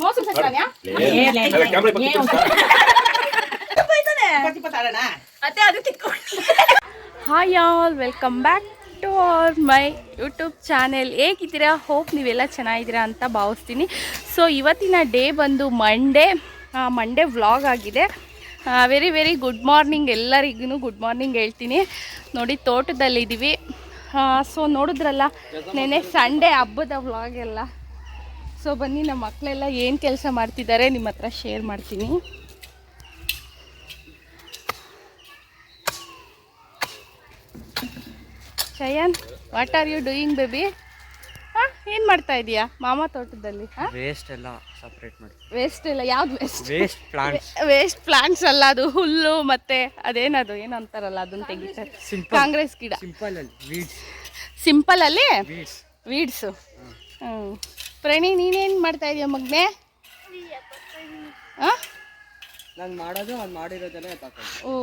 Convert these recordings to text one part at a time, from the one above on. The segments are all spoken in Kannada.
మోసం సత్యాన్యా ಅತ್ತೆ ಅದು ತಿಕ್ಕೊಂಡು hi all welcome back to our my YouTube channel ಹೇಗಿದ್ದೀರಾ ಹೋಪ್ ನೀವೆಲ್ಲ ಚೆನ್ನಾಗಿದ್ದೀರಾ ಅಂತ ಭಾವಿಸ್ತೀನಿ ಸೊ ಇವತ್ತಿನ ಡೇ ಬಂದು ಮಂಡೇ ಮಂಡೇ ವ್ಲಾಗ್ ಆಗಿದೆ ವೆರಿ ವೆರಿ ಗುಡ್ ಮಾರ್ನಿಂಗ್ ಎಲ್ಲರಿಗೂ ಗುಡ್ ಮಾರ್ನಿಂಗ್ ಹೇಳ್ತೀನಿ ನೋಡಿ ತೋಟದಲ್ಲಿದ್ದೀವಿ ಸೊ ನೋಡಿದ್ರಲ್ಲ ನೆನೆ ಸಂಡೇ ಹಬ್ಬದ ವ್ಲಾಗ್ ಎಲ್ಲ ಸೊ ಬನ್ನಿ ನಮ್ಮ ಮಕ್ಕಳೆಲ್ಲ ಏನು ಕೆಲಸ ಮಾಡ್ತಿದ್ದಾರೆ ನಿಮ್ಮ ಹತ್ರ ಶೇರ್ ಮಾಡ್ತೀನಿ. Shayan what are you doing baby ಹಾಂ ಏನು ಮಾಡ್ತಾ ಇದೀಯಾ? ಮಾಮ ತೋಟದಲ್ಲಿ ವೇಸ್ಟ್ ಎಲ್ಲ ಸಪ್ರೇಟ್ ಮಾಡಿ. ವೇಸ್ಟ್ ಇಲ್ಲ ಯಾವ್ದು waste waste plants waste plants ಅಲ್ಲ ಅದು ಹುಲ್ಲು ಮತ್ತೆ ಅದೇನದು ಏನು ಅಂತಾರಲ್ಲ ಅದನ್ನ ತೆಗಿತಾರೆ. ಕಾಂಗ್ರೆಸ್ ಗಿಡ. ಸಿಂಪಲ್ ಅಲ್ಲಿ ವೀಡ್ಸ್ ಸಿಂಪಲ್ ಅಲ್ಲಿ? ವೀಡ್ಸ್ ವೀಡ್ಸು ಹ್ಞೂ ಪ್ರಣಿ ನೀನೇನು ಮಾಡ್ತಾ ಇದೀಯ ಮಗ್ನೆ? ನಾನು ಮಾಡೋದು ಅವ್ನು ಮಾಡಿರೋದೆಲ್ಲ ತಕೊಂಡು. ಓ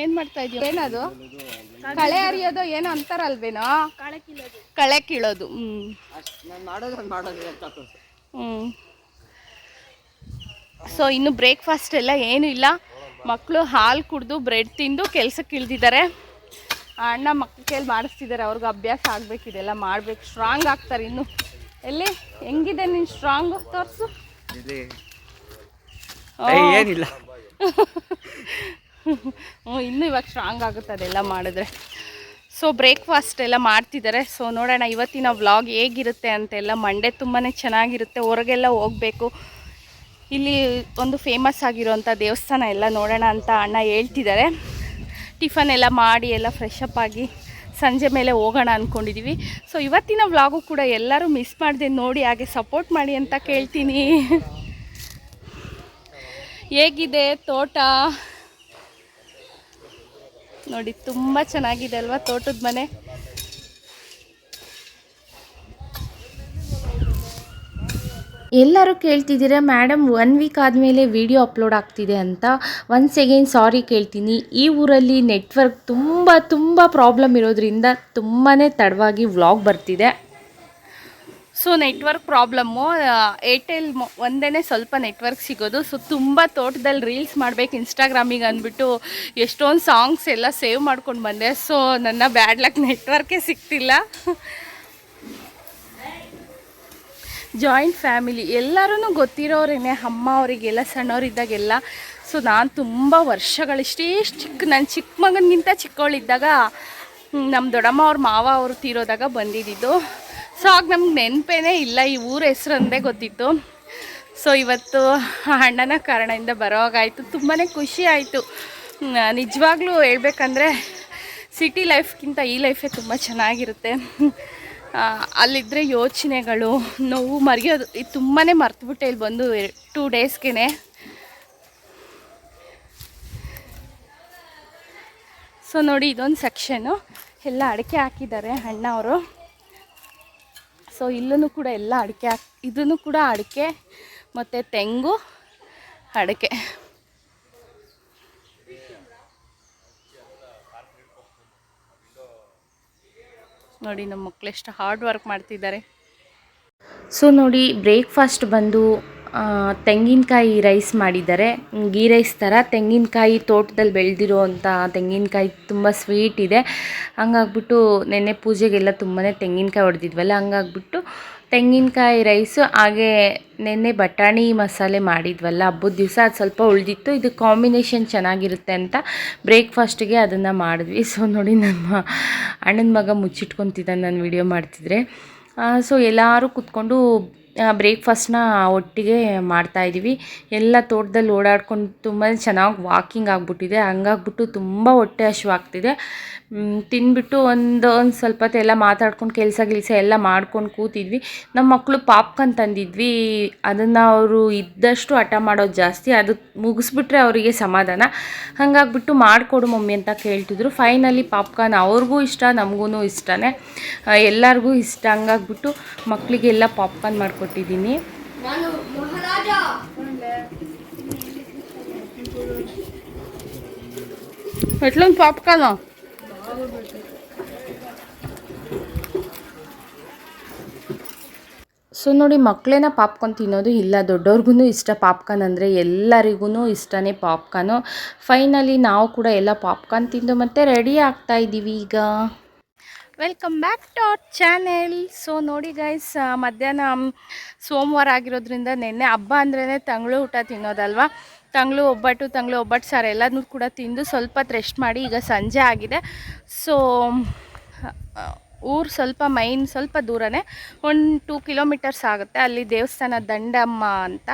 ಏನು ಮಾಡ್ತಾ ಇದೀಯ? ಏನದು? ಕಳೆ ಹರಿಯೋದು ಏನೋ ಅಂತಾರಲ್ವೇನೋ? ಕಳೆ ಕೀಳೋದು ಹ್ಞೂ ನಾನು ಮಾಡೋದು ಅವ್ನು ಮಾಡೋದು ತಕೊಂಡು. ಹ್ಞೂ ಸೊ ಇನ್ನು ಬ್ರೇಕ್ಫಾಸ್ಟ್ ಎಲ್ಲ ಏನೂ ಇಲ್ಲ. ಮಕ್ಕಳು ಹಾಲು ಕುಡಿದು ಬ್ರೆಡ್ ತಿಂದು ಕೆಲ್ಸಕ್ಕೆ ಇಳ್ದಿದ್ದಾರೆ ಅಣ್ಣ ಮಕ್ಕಳ ಕೈಲಿ ಮಾಡಿಸ್ತಿದ್ದಾರೆ ಅವ್ರಿಗೆ ಅಭ್ಯಾಸ ಆಗಬೇಕು ಇದೆಲ್ಲ ಮಾಡ್ಬೇಕು. ಸ್ಟ್ರಾಂಗ್ ಆಗ್ತಾರೆ ಇನ್ನು. ಎಲ್ಲಿ? ಹೆಂಗಿದೆ ನೀನು ಸ್ಟ್ರಾಂಗ್ ತೋರಿಸು. ಏನಿಲ್ಲ. ಹ್ಞೂ ಇನ್ನೂ ಇವಾಗ ಸ್ಟ್ರಾಂಗ್ ಆಗುತ್ತೆ ಅದೆಲ್ಲ ಮಾಡಿದ್ರೆ. ಸೊ ಬ್ರೇಕ್ಫಾಸ್ಟ್ ಎಲ್ಲ ಮಾಡ್ತಿದ್ದಾರೆ ಸೊ ನೋಡೋಣ ಇವತ್ತಿನ ವ್ಲಾಗ್ ಹೇಗಿರುತ್ತೆ ಅಂತೆಲ್ಲ. ಮಂಡೆ ತುಂಬಾ ಚೆನ್ನಾಗಿರುತ್ತೆ. ಹೊರಗೆಲ್ಲ ಹೋಗಬೇಕು. ಇಲ್ಲಿ ಒಂದು ಫೇಮಸ್ ಆಗಿರೋಂಥ ದೇವಸ್ಥಾನ ಎಲ್ಲ ನೋಡೋಣ ಅಂತ ಅಣ್ಣ ಹೇಳ್ತಿದ್ದಾರೆ ಟಿಫನ್ ಎಲ್ಲ ಮಾಡಿ ಎಲ್ಲ ಫ್ರೆಶ್ ಅಪ್ ಆಗಿ. ಸಂಜೆ ಮೇಲೆ ಹೋಗೋಣ ಅಂದ್ಕೊಂಡಿದ್ದೀವಿ ಸೊ ಇವತ್ತಿನ ವ್ಲಾಗು ಕೂಡ ಎಲ್ಲರೂ ಮಿಸ್ ಮಾಡಿದೆ ನೋಡಿ, ಹಾಗೆ ಸಪೋರ್ಟ್ ಮಾಡಿ ಅಂತ ಕೇಳ್ತೀನಿ. ಹೇಗಿದೆ ತೋಟ? ನೋಡಿ, ತುಂಬ ಚೆನ್ನಾಗಿದೆ ಅಲ್ವಾ ತೋಟದ ಮನೆ? ಎಲ್ಲರೂ ಕೇಳ್ತಿದ್ದೀರ ಮೇಡಮ್ ಒನ್ ವೀಕ್ ಆದಮೇಲೆ ವಿಡಿಯೋ ಅಪ್ಲೋಡ್ ಆಗ್ತಿದೆ ಅಂತ. ಒನ್ಸ್ ಅಗೈನ್ ಸಾರಿ ಕೇಳ್ತೀನಿ. ಈ ಊರಲ್ಲಿ ನೆಟ್ವರ್ಕ್ ತುಂಬ ತುಂಬ ಪ್ರಾಬ್ಲಮ್ ಇರೋದ್ರಿಂದ ತುಂಬಾ ತಡವಾಗಿ ವ್ಲಾಗ್ ಬರ್ತಿದೆ. ಸೊ ನೆಟ್ವರ್ಕ್ ಪ್ರಾಬ್ಲಮ್ಮು ಏರ್ಟೆಲ್ ಒಂದೇ ಸ್ವಲ್ಪ ನೆಟ್ವರ್ಕ್ ಸಿಗೋದು. ಸೊ ತುಂಬ ತೋಟದಲ್ಲಿ ರೀಲ್ಸ್ ಮಾಡಬೇಕು ಇನ್ಸ್ಟಾಗ್ರಾಮಿಗೆ ಅಂದ್ಬಿಟ್ಟು ಎಷ್ಟೊಂದು ಸಾಂಗ್ಸ್ ಎಲ್ಲ ಸೇವ್ ಮಾಡ್ಕೊಂಡು ಬಂದೆ. ಸೊ ನನ್ನ ಬ್ಯಾಡ್ ಲಕ್ ನೆಟ್ವರ್ಕೇ ಸಿಗ್ತಿಲ್ಲ. ಜಾಯಿಂಟ್ ಫ್ಯಾಮಿಲಿ ಎಲ್ಲರೂ ಗೊತ್ತಿರೋರೇನೆ, ಅಮ್ಮ ಅವರಿಗೆಲ್ಲ, ಸಣ್ಣವರಿದ್ದಾಗೆಲ್ಲ. ಸೊ ನಾನು ತುಂಬ ವರ್ಷಗಳಿಷ್ಟೇ ಚಿಕ್ಕ ನನ್ನ ಚಿಕ್ಕ ಮಗನಿಗಿಂತ ಚಿಕ್ಕವಳಿದ್ದಾಗ ನಮ್ಮ ದೊಡ್ಡಮ್ಮ ಅವ್ರ ಮಾವ ಅವರು ತೀರೋದಾಗ ಬಂದಿದ್ದು ಸೊ ಆಗ ನಮ್ಗೆ ನೆನಪೇನೇ ಇಲ್ಲ, ಈ ಊರ ಹೆಸ್ರಂದೇ ಗೊತ್ತಿತ್ತು. ಸೊ ಇವತ್ತು ಅಣ್ಣನ ಕಾರಣದಿಂದ ಬರೋವಾಗಾಯಿತು. ತುಂಬಾ ಖುಷಿ ಆಯಿತು. ನಿಜವಾಗ್ಲೂ ಹೇಳ್ಬೇಕಂದ್ರೆ, ಸಿಟಿ ಲೈಫ್ಗಿಂತ ಈ ಲೈಫೇ ತುಂಬ ಚೆನ್ನಾಗಿರುತ್ತೆ. ಅಲ್ಲಿದ್ದರೆ ಯೋಚನೆಗಳು, ನೋವು ಮರೆಯೋದು, ಇದು ತುಂಬಾ ಮರ್ತುಬಿಟ್ಟೆ ಇಲ್ಲಿ ಬಂದು ಟೂ ಡೇಸ್ಗೆ ಸೊ ನೋಡಿ ಇದೊಂದು ಸೆಕ್ಷನು ಎಲ್ಲ ಅಡಿಕೆ ಹಾಕಿದ್ದಾರೆ ಅಣ್ಣ ಅವರು. ಸೊ ಇಲ್ಲೂ ಕೂಡ ಎಲ್ಲ ಅಡಿಕೆ ಹಾಕಿ ಇದನ್ನು ಕೂಡ ಅಡಿಕೆ, ಮತ್ತು ತೆಂಗು ಅಡಿಕೆ. ನೋಡಿ ನಮ್ಮ ಮಕ್ಕಳು ಎಷ್ಟು ಹಾರ್ಡ್ ವರ್ಕ್ ಮಾಡ್ತಿದ್ದಾರೆ. ಸೊ ನೋಡಿ ಬ್ರೇಕ್ಫಾಸ್ಟ್ ಬಂದು ತೆಂಗಿನಕಾಯಿ ರೈಸ್ ಮಾಡಿದ್ದಾರೆ. ಗೀ ರೈಸ್ ಥರ ತೆಂಗಿನಕಾಯಿ ತೋಟದಲ್ಲಿ ಬೆಳೆದಿರೋ ಅಂಥ ತೆಂಗಿನಕಾಯಿ ತುಂಬ ಸ್ವೀಟ್ ಇದೆ. ಹಂಗಾಗ್ಬಿಟ್ಟು ನೆನ್ನೆ ಪೂಜೆಗೆಲ್ಲ ತುಂಬಾ ತೆಂಗಿನಕಾಯಿ ಹೊಡೆದಿದ್ವಲ್ಲ, ಹಂಗಾಗ್ಬಿಟ್ಟು ತೆಂಗಿನಕಾಯಿ ರೈಸು, ಹಾಗೆ ನೆನ್ನೆ ಬಟಾಣಿ ಮಸಾಲೆ ಮಾಡಿದ್ವಲ್ಲ, ಹಬ್ಬದ ದಿವಸ ಅದು ಸ್ವಲ್ಪ ಉಳಿದಿತ್ತು. ಇದು ಕಾಂಬಿನೇಷನ್ ಚೆನ್ನಾಗಿರುತ್ತೆ ಅಂತ ಬ್ರೇಕ್ಫಾಸ್ಟಿಗೆ ಅದನ್ನು ಮಾಡಿದ್ವಿ. ಸೊ, ನೋಡಿ ನಮ್ಮ ಅಣ್ಣನ ಮಗ ಮುಚ್ಚಿಟ್ಕೊತಿದ್ದ ನಾನು ವಿಡಿಯೋ ಮಾಡ್ತಿದ್ರೆ. ಸೊ, ಎಲ್ಲರೂ ಕೂತ್ಕೊಂಡು ಬ್ರೇಕ್ಫಾಸ್ಟ್ನ ಒಟ್ಟಿಗೆ ಮಾಡ್ತಾಯಿದ್ದೀವಿ ಎಲ್ಲ ತೋಟದಲ್ಲಿ ಓಡಾಡ್ಕೊಂಡು ತುಂಬ ಚೆನ್ನಾಗಿ ವಾಕಿಂಗ್ ಆಗಿಬಿಟ್ಟಿದೆ. ಹಂಗಾಗ್ಬಿಟ್ಟು ತುಂಬ ಹೊಟ್ಟೆ ಹಸಿವಾಗ್ತಿದೆ ತಿಂದ್ಬಿಟ್ಟು ಒಂದು ಒಂದು ಸ್ವಲ್ಪ ಎಲ್ಲ ಮಾತಾಡ್ಕೊಂಡು ಕೆಲಸ ಗಿಲ್ಸ ಎಲ್ಲ ಮಾಡ್ಕೊಂಡು ಕೂತಿದ್ವಿ. ನಮ್ಮ ಮಕ್ಕಳು ಪಾಪ್ಕಾರ್ನ್ ತಂದಿದ್ವಿ. ಅದನ್ನು ಅವರು ಇದ್ದಷ್ಟು ಹಠ ಮಾಡೋದು ಜಾಸ್ತಿ. ಅದು ಮುಗಿಸ್ಬಿಟ್ರೆ ಅವರಿಗೆ ಸಮಾಧಾನ. ಹಂಗಾಗ್ಬಿಟ್ಟು ಮಾಡಿಕೊಡು ಮಮ್ಮಿ ಅಂತ ಕೇಳ್ತಿದ್ರು. ಫೈನಲಿ ಪಾಪ್ಕಾರ್ನ್ ಅವ್ರಿಗೂ ಇಷ್ಟ ನಮಗೂ ಇಷ್ಟನೇ. ಎಲ್ಲರಿಗೂ ಇಷ್ಟ. ಹಂಗಾಗ್ಬಿಟ್ಟು ಮಕ್ಕಳಿಗೆಲ್ಲ ಪಾಪ್ಕಾರ್ನ್ ಮಾಡಿಕೊಟ್ಟಿದ್ದೀನಿ ಎಟ್ಲೊಂದು ಪಾಪ್ಕಾರ್ನು? ಸೊ ನೋಡಿ ಮಕ್ಕಳೇನ ಪಾಪ್ಕಾರ್ನ್ ತಿನ್ನೋದು ಇಲ್ಲ. ದೊಡ್ಡವ್ರಿಗೂ ಇಷ್ಟ ಪಾಪ್ಕಾರ್ನ್ ಅಂದರೆ ಎಲ್ಲರಿಗೂ ಇಷ್ಟನೇ ಪಾಪ್ಕಾರ್ನು. ಫೈನಲಿ ನಾವು ಕೂಡ ಎಲ್ಲ ಪಾಪ್ಕಾರ್ನ್ ತಿಂದು ಮತ್ತೆ ರೆಡಿ ಆಗ್ತಾ ಇದ್ದೀವಿ ಈಗ. Welcome back to our channel so ನೋಡಿ ಗೈಸ್ ಮಧ್ಯಾಹ್ನ ಸೋಮವಾರ ಆಗಿರೋದ್ರಿಂದ ನಿನ್ನೆ ಹಬ್ಬ ಅಂದ್ರೇ ತಂಗಳು ಊಟ ತಿನ್ನೋದಲ್ವಾ? ತಂಗಳು ಒಬ್ಬಟ್ಟು ತಂಗಳು ಒಬ್ಬಟ್ಟು ಸಾರು ಎಲ್ಲನೂ ಕೂಡ ತಿಂದು ಸ್ವಲ್ಪ ರೆಸ್ಟ್ ಮಾಡಿ ಈಗ ಸಂಜೆ ಆಗಿದೆ. ಸೊ ಊರು ಸ್ವಲ್ಪ ಮೈನ್ ಸ್ವಲ್ಪ ದೂರನೇ, ಒಂದು ಟೂ ಕಿಲೋಮೀಟರ್ಸ್ ಆಗುತ್ತೆ. ಅಲ್ಲಿ ದೇವಸ್ಥಾನ ದಂಡಮ್ಮ ಅಂತ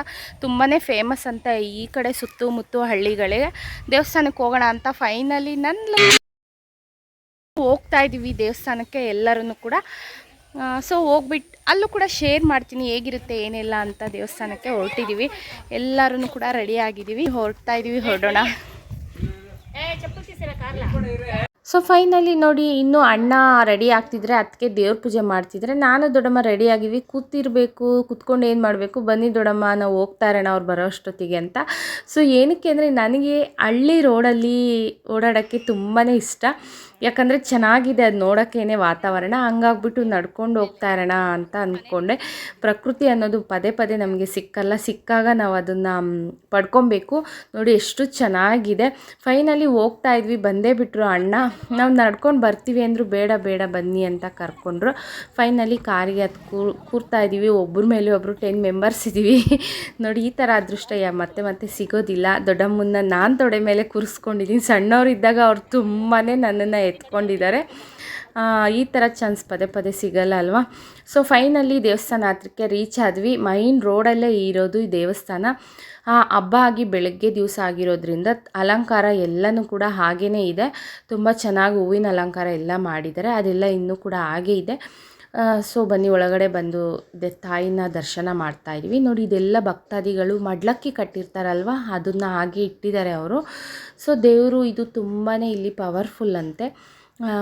ತುಂಬಾ ಫೇಮಸ್ ಅಂತ ಈ ಕಡೆ ಸುತ್ತಮುತ್ತು ಹಳ್ಳಿಗಳಿಗೆ. ದೇವಸ್ಥಾನಕ್ಕೆ ಹೋಗೋಣ ಅಂತ ಫೈನಲಿ ನನ್ನ ಹೋಗ್ತಾ ಇದ್ದೀವಿ ದೇವಸ್ಥಾನಕ್ಕೆ ಎಲ್ಲರೂ ಕೂಡ. ಸೊ ಹೋಗ್ಬಿಟ್ಟು ಅಲ್ಲೂ ಕೂಡ ಶೇರ್ ಮಾಡ್ತೀನಿ ಹೇಗಿರುತ್ತೆ, ಏನೆಲ್ಲ ಅಂತ ದೇವಸ್ಥಾನಕ್ಕೆ ಹೊರಟಿದ್ದೀವಿ ಎಲ್ಲರೂ ಕೂಡ ರೆಡಿ ಆಗಿದ್ದೀವಿ ಹೊರಡ್ತಾ ಇದ್ದೀವಿ ಹೊರಡೋಣ. ಸೊ ಫೈನಲಿ ನೋಡಿ, ಇನ್ನೂ ಅಣ್ಣ ರೆಡಿ ಆಗ್ತಿದ್ರೆ ಅದಕ್ಕೆ ದೇವ್ರ ಪೂಜೆ ಮಾಡ್ತಿದ್ರೆ. ನಾನು ದೊಡ್ಡಮ್ಮ ರೆಡಿ ಆಗಿವಿ ಕೂತಿರಬೇಕು, ಕೂತ್ಕೊಂಡು ಏನು ಮಾಡಬೇಕು? ಬನ್ನಿ ದೊಡ್ಡಮ್ಮ, ನಾವು ಹೋಗ್ತಾ ಇರೋಣ ಅವ್ರು ಬರೋ ಅಷ್ಟೊತ್ತಿಗೆ ಅಂತ. ಸೊ ಏನಕ್ಕೆ ಅಂದರೆ ನನಗೆ ಹಳ್ಳಿ ರೋಡಲ್ಲಿ ಓಡಾಡೋಕ್ಕೆ ತುಂಬಾ ಇಷ್ಟ. ಯಾಕಂದರೆ ಚೆನ್ನಾಗಿದೆ ಅದು ನೋಡೋಕ್ಕೇನೆ ವಾತಾವರಣ. ಹಂಗಾಗ್ಬಿಟ್ಟು ನಡ್ಕೊಂಡು ಹೋಗ್ತಾ ಇರೋಣ ಅಂತ ಅಂದ್ಕೊಂಡೆ ಪ್ರಕೃತಿ ಅನ್ನೋದು ಪದೇ ಪದೇ ನಮಗೆ ಸಿಕ್ಕಲ್ಲ. ಸಿಕ್ಕಾಗ ನಾವು ಅದನ್ನು ಪಡ್ಕೊಬೇಕು. ನೋಡಿ, ಎಷ್ಟು ಚೆನ್ನಾಗಿದೆ. ಫೈನಲಿ ಹೋಗ್ತಾ ಇದ್ವಿ. ಬಂದೇ ಬಿಟ್ಟರು ಅಣ್ಣ. ನಾವು ನಡ್ಕೊಂಡು ಬರ್ತೀವಿ ಅಂದರು ಬೇಡ ಬೇಡ ಬನ್ನಿ ಅಂತ ಕರ್ಕೊಂಡ್ರು. ಫೈನಲಿ ಕಾರಿಗೆ ಅದು ಕೂರ್ ಕೂರ್ತಾ ಇದ್ದೀವಿ ಒಬ್ಬರ ಮೇಲೆ ಒಬ್ಬರು ಟೆನ್ ಮೆಂಬರ್ಸ್ ಇದ್ದೀವಿ ನೋಡಿ, ಈ ಥರ ಅದೃಷ್ಟ ಯಾ ಮತ್ತೆ ಮತ್ತೆ ಸಿಗೋದಿಲ್ಲ. ದೊಡ್ಡಮ್ಮನ್ನ ನಾನು ತೊಡೆ ಮೇಲೆ ಕೂರಿಸ್ಕೊಂಡಿದ್ದೀನಿ ಸಣ್ಣವರಿದ್ದಾಗ ಅವ್ರು ತುಂಬಾ ನನ್ನನ್ನು ಎತ್ಕೊಂಡಿದ್ದಾರೆ. ಈ ಥರ ಚಾನ್ಸ್ ಪದೇ ಪದೇ ಸಿಗಲ್ಲ ಅಲ್ವಾ? ಸೊ ಫೈನಲಿ ದೇವಸ್ಥಾನ ಹತ್ರಕ್ಕೆ ರೀಚ್ ಆದ್ವಿ. ಮೈನ್ ರೋಡಲ್ಲೇ ಇರೋದು ಈ ದೇವಸ್ಥಾನ. ಹಬ್ಬ ಆಗಿ ಬೆಳಗ್ಗೆ ದಿವಸ ಆಗಿರೋದ್ರಿಂದ ಅಲಂಕಾರ ಎಲ್ಲನೂ ಕೂಡ ಹಾಗೇ ಇದೆ. ತುಂಬ ಚೆನ್ನಾಗಿ ಹೂವಿನ ಅಲಂಕಾರ ಎಲ್ಲ ಮಾಡಿದ್ದಾರೆ. ಅದೆಲ್ಲ ಇನ್ನೂ ಕೂಡ ಹಾಗೇ ಇದೆ. ಸೊ ಬನ್ನಿ, ಒಳಗಡೆ ಬಂದು ತಾಯಿನ ದರ್ಶನ ಮಾಡ್ತಾ ಇದ್ವಿ. ನೋಡಿ, ಇದೆಲ್ಲ ಭಕ್ತಾದಿಗಳು ಮಡ್ಲಕ್ಕಿ ಕಟ್ಟಿರ್ತಾರಲ್ವ? ಅದನ್ನು ಹಾಗೆ ಇಟ್ಟಿದ್ದಾರೆ ಅವರು. ಸೊ ದೇವರು ಇದು ತುಂಬಾ ಇಲ್ಲಿ ಪವರ್ಫುಲ್ ಅಂತೆ. ಆ,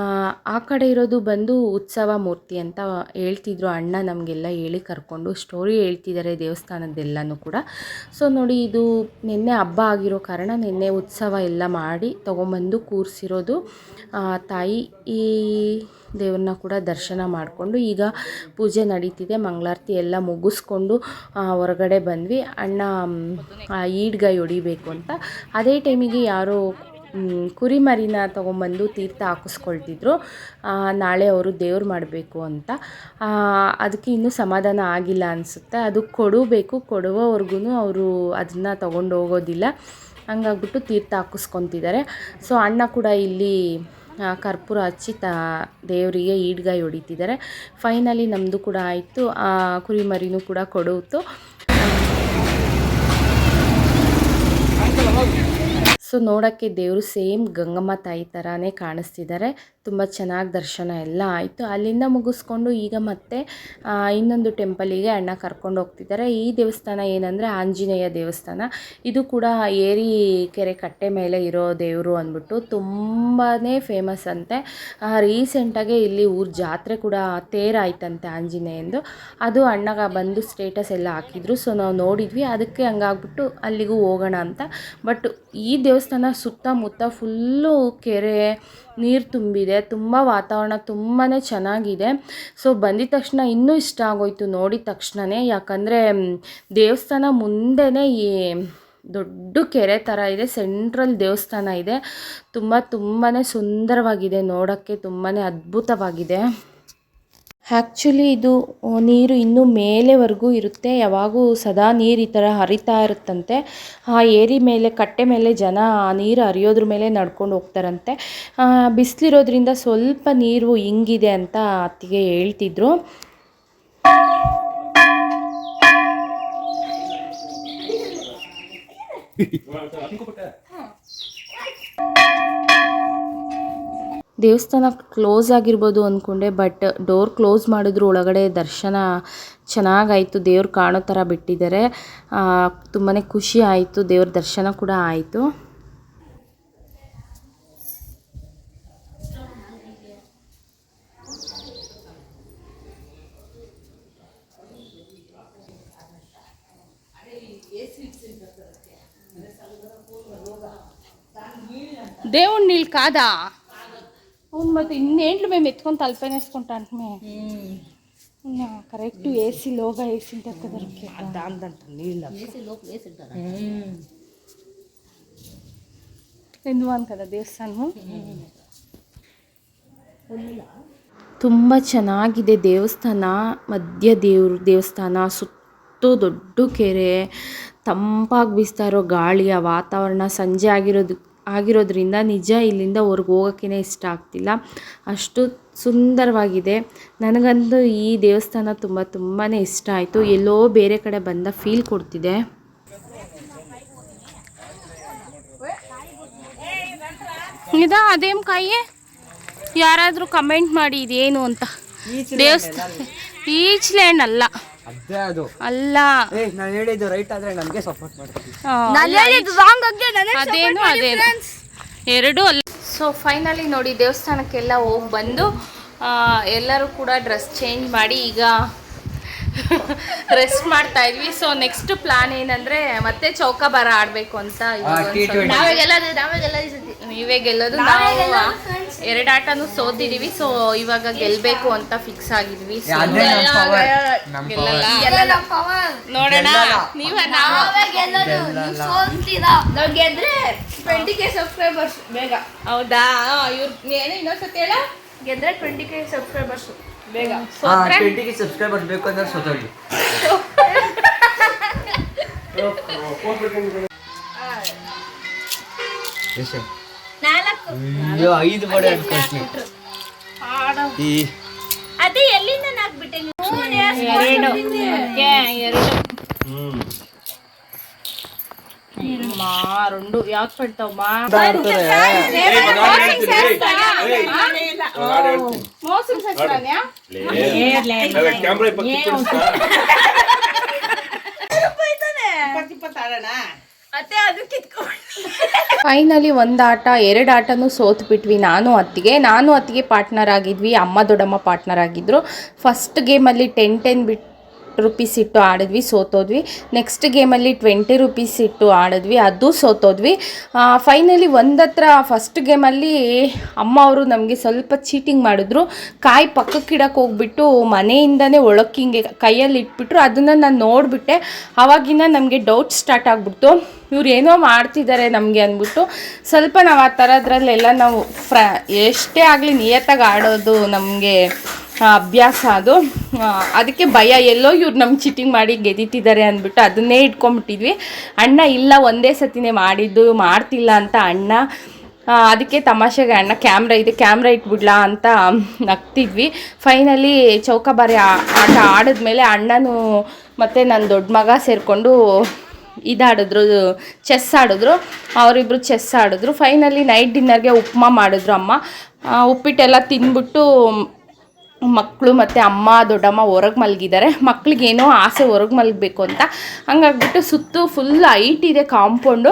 ಕಡೆ ಇರೋದು ಬಂದು ಉತ್ಸವ ಮೂರ್ತಿ ಅಂತ ಹೇಳ್ತಿದ್ರು ಅಣ್ಣ ನಮಗೆಲ್ಲ ಹೇಳಿ ಕರ್ಕೊಂಡು. ಸ್ಟೋರಿ ಹೇಳ್ತಿದ್ದಾರೆ ದೇವಸ್ಥಾನದ್ದೆಲ್ಲನೂ ಕೂಡ. ಸೊ ನೋಡಿ ಇದು ನಿನ್ನೆ ಹಬ್ಬ ಆಗಿರೋ ಕಾರಣ ನಿನ್ನೆ ಉತ್ಸವ ಎಲ್ಲ ಮಾಡಿ ತೊಗೊಂಬಂದು ಕೂರಿಸಿರೋದು. ತಾಯಿ ಈ ದೇವ್ರನ್ನ ಕೂಡ ದರ್ಶನ ಮಾಡಿಕೊಂಡು ಈಗ ಪೂಜೆ ನಡೀತಿದೆ. ಮಂಗಳಾರತಿ ಎಲ್ಲ ಮುಗಿಸ್ಕೊಂಡು ಹೊರಗಡೆ ಬಂದ್ವಿ. ಅಣ್ಣ ಈಡ್ಗಾಯಿ ಹೊಡಿಬೇಕು ಅಂತ. ಅದೇ ಟೈಮಿಗೆ ಯಾರೋ ಕುರಿಮರಿನ ತೊಗೊಂಬಂದು ತೀರ್ಥ ಹಾಕಿಸ್ಕೊಳ್ತಿದ್ರು. ನಾಳೆ ಅವರು ದೇವ್ರು ಮಾಡಬೇಕು ಅಂತ. ಅದಕ್ಕೆ ಇನ್ನೂ ಸಮಾಧಾನ ಆಗಿಲ್ಲ ಅನಿಸುತ್ತೆ. ಅದು ಕೊಡಬೇಕು ಕೊಡುವವರೆಗೂ ಅವರು ಅದನ್ನು ತೊಗೊಂಡು ಹೋಗೋದಿಲ್ಲ. ಹಂಗಾಗ್ಬಿಟ್ಟು ತೀರ್ಥ ಹಾಕಿಸ್ಕೊತಿದ್ದಾರೆ ಸೊ, ಅಣ್ಣ ಕೂಡ ಇಲ್ಲಿ ಕರ್ಪೂರ ಹಚ್ಚಿ ತ, ದೇವರಿಗೆ ಈಡ್ಗಾಯಿ ಹೊಡಿತಿದ್ದಾರೆ ಫೈನಲಿ ನಮ್ಮದು ಕೂಡ ಆಯಿತು. ಕುರಿಮರಿನೂ ಕೂಡ ಕೊಡುತ್ತು ಸೊ ನೋಡೋಕ್ಕೆ ದೇವರು ಸೇಮ್ ಗಂಗಮ್ಮ ತಾಯಿ ಥರನೇ ಕಾಣಿಸ್ತಿದ್ದಾರೆ. ತುಂಬ ಚೆನ್ನಾಗಿ ದರ್ಶನ ಎಲ್ಲ ಆಯಿತು. ಅಲ್ಲಿಂದ ಮುಗಿಸ್ಕೊಂಡು ಈಗ ಮತ್ತೆ ಇನ್ನೊಂದು ಟೆಂಪಲಿಗೆ ಅಣ್ಣ ಕರ್ಕೊಂಡು ಹೋಗ್ತಿದ್ದಾರೆ. ಈ ದೇವಸ್ಥಾನ ಏನಂದರೆ ಆಂಜನೇಯ ದೇವಸ್ಥಾನ. ಇದು ಕೂಡ ಏರಿ ಕೆರೆ ಕಟ್ಟೆ ಮೇಲೆ ಇರೋ ದೇವರು ಅಂದ್ಬಿಟ್ಟು ತುಂಬಾ ಫೇಮಸ್ ಅಂತೆ. ರೀಸೆಂಟಾಗೆ ಇಲ್ಲಿ ಊರ ಜಾತ್ರೆ ಕೂಡ ತೇರಾಯ್ತಂತೆ ಆಂಜನೇಯಂದು. ಅದು ಅಣ್ಣಗ ಬಂದು ಸ್ಟೇಟಸ್ ಎಲ್ಲ ಹಾಕಿದ್ರು. ಸೊ ನಾವು ನೋಡಿದ್ವಿ. ಅದಕ್ಕೆ ಹಂಗಾಗ್ಬಿಟ್ಟು ಅಲ್ಲಿಗೂ ಹೋಗೋಣ ಅಂತ. ಬಟ್ ಈ ದೇವಸ್ಥಾನ ಸುತ್ತಮುತ್ತ ಫುಲ್ಲು ಕೆರೆ, ನೀರು ತುಂಬಿದೆ, ತುಂಬ ವಾತಾವರಣ ತುಂಬಾ ಚೆನ್ನಾಗಿದೆ. ಸೊ ಬಂದಿದ ತಕ್ಷಣ ಇನ್ನೂ ಇಷ್ಟ ಆಗೋಯ್ತು ನೋಡಿದ ತಕ್ಷಣವೇ ಯಾಕಂದರೆ ದೇವಸ್ಥಾನ ಮುಂದೆನೇ ಈ ದೊಡ್ಡ ಕೆರೆ ಥರ ಇದೆ, ಸೆಂಟ್ರಲ್ ದೇವಸ್ಥಾನ ಇದೆ. ತುಂಬ ತುಂಬಾ ಸುಂದರವಾಗಿದೆ, ನೋಡೋಕ್ಕೆ ತುಂಬಾ ಅದ್ಭುತವಾಗಿದೆ. ಆ್ಯಕ್ಚುಲಿ ಇದು ನೀರು ಇನ್ನೂ ಮೇಲೆವರೆಗೂ ಇರುತ್ತೆ. ಯಾವಾಗೂ ಸದಾ ನೀರು ಈ ಥರ ಹರಿತಾ ಇರುತ್ತಂತೆ. ಆ ಏರಿ ಮೇಲೆ ಕಟ್ಟೆ ಮೇಲೆ ಜನ ಆ ನೀರು ಹರಿಯೋದ್ರ ಮೇಲೆ ನಡ್ಕೊಂಡು ಹೋಗ್ತಾರಂತೆ. ಆ, ಬಿಸಿಲಿರೋದ್ರಿಂದ ಸ್ವಲ್ಪ ನೀರು ಹಿಂಗಿದೆ ಅಂತ ಅತ್ತಿಗೆ ಹೇಳ್ತಿದ್ರು. ದೇವಸ್ಥಾನ ಕ್ಲೋಸ್ ಆಗಿರ್ಬೋದು ಅಂದ್ಕೊಂಡೆ ಬಟ್ ಡೋರ್ ಕ್ಲೋಸ್ ಮಾಡಿದ್ರು ಒಳಗಡೆ ದರ್ಶನ ಚೆನ್ನಾಗಾಯಿತು ದೇವ್ರು ಕಾಣೋ ಥರ ಬಿಟ್ಟಿದ್ದಾರೆ ತುಂಬಾ ಖುಷಿ ಆಯಿತು ದೇವ್ರ ದರ್ಶನ ಕೂಡ ಆಯಿತು దేవుడు నీళ్ళు కాదా అవును మరి ఇన్నేంట్లు మేము ఎత్తుకొని తలపైన వేసుకుంటాను ಕರೆಕ್ಟು ಎ ಸಿ ಲೋಗ ಎ ಸಿ ತಕ್ಕದಕ್ಕೆ దాంతంట నీళ్ళ ఎందువన్ కదా ದೇವಸ್ಥಾನವು ತುಂಬ ಚೆನ್ನಾಗಿದೆ ದೇವಸ್ಥಾನ ಮಧ್ಯ ದೇವ್ರ ದೇವಸ್ಥಾನ ಸುತ್ತು ದೊಡ್ಡ ಕೆರೆ ತಂಪಾಗಿ ಬೀಸ್ತಾ ಇರೋ ಗಾಳಿಯ ವಾತಾವರಣ ಸಂಜೆ ಆಗಿರೋದು ಆಗಿರೋದ್ರಿಂದ ನಿಜ ಇಲ್ಲಿಂದ ಹೊರ್ಗೆ ಹೋಗೋಕ್ಕೇ ಇಷ್ಟ ಆಗ್ತಿಲ್ಲ. ಅಷ್ಟು ಸುಂದರವಾಗಿದೆ. ನನಗಂತೂ ಈ ದೇವಸ್ಥಾನ ತುಂಬ ತುಂಬಾ ಇಷ್ಟ ಆಯಿತು. ಎಲ್ಲೋ ಬೇರೆ ಕಡೆ ಬಂದ ಫೀಲ್ ಕೊಡ್ತಿದೆ. ಇದ ಅದೇಮ್ ಕಾಯಿ? ಯಾರಾದರೂ ಕಮೆಂಟ್ ಮಾಡಿ ಇದೇನು ಅಂತ ದೇವಸ್ಥಾನ ಅಲ್ಲ ಅದು ಅಲ್ಲ. ಏ ನಾನು ಹೇಳಿದ್ದು ರೈಟ್ ಆದ್ರೆ ನಮಗೆ ಸಪೋರ್ಟ್ ಮಾಡ್ತೀವಿ ಆ, ಅದೇನು ಅದೇನು. ಎರಡು ಅಲ್ಲ. ಸೊ ಫೈನಲಿ ನೋಡಿ ದೇವಸ್ಥಾನಕ್ಕೆಲ್ಲ ಹೋಗಿ ಬಂದು ಎಲ್ಲರೂ ಕೂಡ ಡ್ರೆಸ್ ಚೇಂಜ್ ಮಾಡಿ ಈಗ ರೆಸ್ಟ್ ಮಾಡ್ತಾ ಇದ್ವಿ. ಸೊ ನೆಕ್ಸ್ಟ್ ಪ್ಲಾನ್ ಏನಂದ್ರೆ ಮತ್ತೆ ಚೌಕಾಬಾರ ಆಡ್ಬೇಕು ಅಂತ ಇವಾಗ ಟಿ ಸ್ವಲ್ಪ- ನೀವೇ ಗೆಲ್ಲೋದು ನಾವು ಎರಡು ಆಟನು ಸೋತಿದೀವಿ ಸೊ ಇವಾಗ ಗೆಲ್ಬೇಕು ಅಂತ ಫಿಕ್ಸ್ ಆಗಿದ್ವಿ. So, ಅದೇ ಗೆಲ್ಲಲ್ಲ. ನೋಡೋಣ ನೀವ ನಾವು ಟ್ವೆಂಟಿ ಕೆ ಸಬ್ಸ್ಕ್ರೈಬರ್ಸ್ ಬೇಗ. ಹೌದಾ? ಇವ್ರು ಏನು ಇನ್ನೊಂದ್ಸತಿ ಹೇಳ? ಗೆದ್ರೆ ಟ್ವೆಂಟಿ ಕೆ ಸಬ್ಸ್ಕ್ರೈಬರ್ಸ್ ಬೇಗ. ಟ್ವೆಂಟಿಗೆ ಸಬ್ಸ್ಕ್ರೈಬರ್ಸ್ ಬೇಕು ಅಂದ್ರೆ ಸೋತೋಗಿ ಎಷ್ಟು ಅಯ್ಯೋ ಐದು ಬಡೆ ಅನ್ಕೊಳ್ತೀನಿ ಈ ಅದೇ ಎಲ್ಲಿಂದ ನಾಕ್ಬಿಟ್ಟೆ ಎರಡು ಎರಡು మా రెండు యాక్ పెడతావమ్మా మోసం సచ్చాన్యా ಫೈನಲಿ ಒಂದು ಆಟ, ಎರಡು ಆಟನೂ ಸೋತು ಬಿಟ್ವಿ ನಾನು ಅತ್ತಿಗೆ. ನಾನು ಅತ್ತಿಗೆ ಪಾರ್ಟ್ನರ್ ಆಗಿದ್ವಿ, ಅಮ್ಮ ದೊಡ್ಡಮ್ಮ ಪಾರ್ಟ್ನರ್ ಆಗಿದ್ರು. ಫಸ್ಟ್ ಗೇಮಲ್ಲಿ ಟೆನ್ ಟೆನ್ ಬಿಟ್ ರುಪೀಸ್ ಇಟ್ಟು ಆಡಿದ್ವಿ, ಸೋತೋದ್ವಿ. ನೆಕ್ಸ್ಟ್ ಗೇಮಲ್ಲಿ ಟ್ವೆಂಟಿ ರುಪೀಸ್ ಇಟ್ಟು ಆಡಿದ್ವಿ, ಅದು ಸೋತೋದ್ವಿ. ಫೈನಲಿ ಒಂದತ್ರ ಫಸ್ಟ್ ಗೇಮಲ್ಲಿ ಅಮ್ಮ ಅವರು ನಮಗೆ ಸ್ವಲ್ಪ ಚೀಟಿಂಗ್ ಮಾಡಿದ್ರು. ಕಾಯಿ ಪಕ್ಕಕ್ಕೆ ಇಡಕ್ಕೆ ಹೋಗ್ಬಿಟ್ಟು ಮನೆಯಿಂದನೇ ಒಳಕ್ಕೆ ಕೈಯಲ್ಲಿ ಇಟ್ಬಿಟ್ರು. ಅದನ್ನು ನಾನು ನೋಡಿಬಿಟ್ಟೆ. ಆವಾಗಿನ ನಮಗೆ ಡೌಟ್ ಸ್ಟಾರ್ಟ್ ಆಗಿಬಿಡ್ತು. ಇವ್ರು ಏನೋ ಮಾಡ್ತಿದ್ದಾರೆ ನಮಗೆ ಅಂದ್ಬಿಟ್ಟು ಸ್ವಲ್ಪ ನಾವು ಆ ಥರದ್ರಲ್ಲೆಲ್ಲ ನಾವು ಫ್ರ, ಎಷ್ಟೇ ಆಗಲಿ ನಿಯತ್ತಾಗಿ ಆಡೋದು ನಮಗೆ ಅಭ್ಯಾಸ ಅದು. ಅದಕ್ಕೆ ಭಯ, ಎಲ್ಲೋ ಇವ್ರು ನಮ್ಗೆ ಚೀಟಿಂಗ್ ಮಾಡಿ ಗೆದಿಟ್ಟಿದ್ದಾರೆ ಅಂದ್ಬಿಟ್ಟು ಅದನ್ನೇ ಇಟ್ಕೊಂಡ್ಬಿಟ್ಟಿದ್ವಿ. ಅಣ್ಣ ಇಲ್ಲ, ಒಂದೇ ಸತಿನೇ ಮಾಡಿದ್ದು, ಮಾಡ್ತಿಲ್ಲ ಅಂತ ಅಣ್ಣ ಅದಕ್ಕೆ ತಮಾಷೆಗೆ ಅಣ್ಣ, ಕ್ಯಾಮ್ರಾ ಇದೆ, ಕ್ಯಾಮ್ರಾ ಇಟ್ಬಿಡ್ಲಾ ಅಂತ ನಗ್ತಿದ್ವಿ. ಫೈನಲಿ ಚೌಕಾಬಾರಿ ಆಟ ಆಡಿದ್ಮೇಲೆ ಅಣ್ಣನೂ ಮತ್ತು ನನ್ನ ದೊಡ್ಡ ಮಗ ಸೇರಿಕೊಂಡು ಇದಾಡಿದ್ರು, ಚೆಸ್ ಆಡಿದ್ರು. ಅವರಿಬ್ಬರು ಚೆಸ್ ಆಡಿದ್ರು. ಫೈನಲಿ ನೈಟ್ ಡಿನ್ನರ್ಗೆ ಉಪ್ಮಾ ಮಾಡಿದ್ರು ಅಮ್ಮ. ಉಪ್ಪಿಟ್ಟೆಲ್ಲ ತಿಂದ್ಬಿಟ್ಟು ಮಕ್ಕಳು ಮತ್ತು ಅಮ್ಮ, ದೊಡ್ಡಮ್ಮ ಹೊರಗೆ ಮಲಗಿದ್ದಾರೆ ಮಕ್ಳಿಗೇನೋ ಆಸೆ ಹೊರಗೆ ಮಲಗಬೇಕು ಅಂತ. ಹಂಗಾಗ್ಬಿಟ್ಟು ಸುತ್ತು ಫುಲ್ ಹೈಟ್ ಇದೆ ಕಾಂಪೌಂಡು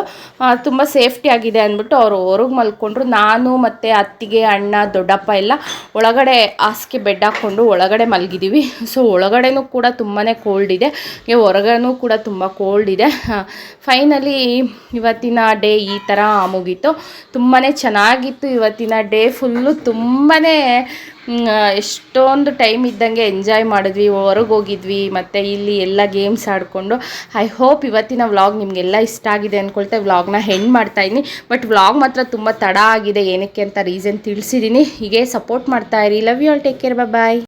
ತುಂಬ ಸೇಫ್ಟಿ ಆಗಿದೆ ಅಂದ್ಬಿಟ್ಟು ಅವರು ಹೊರಗೆ ಮಲ್ಕೊಂಡ್ರು. ನಾನು ಮತ್ತು ಅತ್ತಿಗೆ, ಅಣ್ಣ, ದೊಡ್ಡಪ್ಪ ಎಲ್ಲ ಒಳಗಡೆ ಹಾಸಿಗೆ ಬೆಡ್ ಹಾಕ್ಕೊಂಡು ಒಳಗಡೆ ಮಲಗಿದ್ದೀವಿ ಸೊ ಒಳಗಡೆನೂ ಕೂಡ ತುಂಬಾ ಕೋಲ್ಡ್ ಇದೆ. ಹೊರಗೂ ಕೂಡ ತುಂಬ ಕೋಲ್ಡ್ ಇದೆ. ಫೈನಲಿ ಇವತ್ತಿನ ಡೇ ಈ ಥರ ಮುಗೀತು. ತುಂಬಾ ಚೆನ್ನಾಗಿತ್ತು ಇವತ್ತಿನ ಡೇ ಫುಲ್ಲು ತುಂಬಾ ಎಷ್ಟೊಂದು ಟೈಮ್ ಇದ್ದಂಗೆ ಎಂಜಾಯ್ ಮಾಡಿದ್ವಿ, ಹೊರಗೆ ಹೋಗಿದ್ವಿ, ಮತ್ತು ಇಲ್ಲಿ ಎಲ್ಲ ಗೇಮ್ಸ್ ಆಡಿಕೊಂಡು. ಐ ಹೋಪ್ ಇವತ್ತಿನ ವ್ಲಾಗ್ ನಿಮಗೆಲ್ಲ ಇಷ್ಟ ಆಗಿದೆ ಅಂದ್ಕೊಳ್ತಾ ವ್ಲಾಗ್ನ ಹೆಂಡ್ ಮಾಡ್ತಾಯಿದ್ದೀನಿ ಬಟ್ ವ್ಲಾಗ್ ಮಾತ್ರ ತುಂಬ ತಡ ಆಗಿದೆ, ಏನಕ್ಕೆ ಅಂತ ರೀಸನ್ ತಿಳಿಸಿದ್ದೀನಿ ಹೀಗೆ ಸಪೋರ್ಟ್ ಮಾಡ್ತಾ ಇರಿ. Love you all take care bye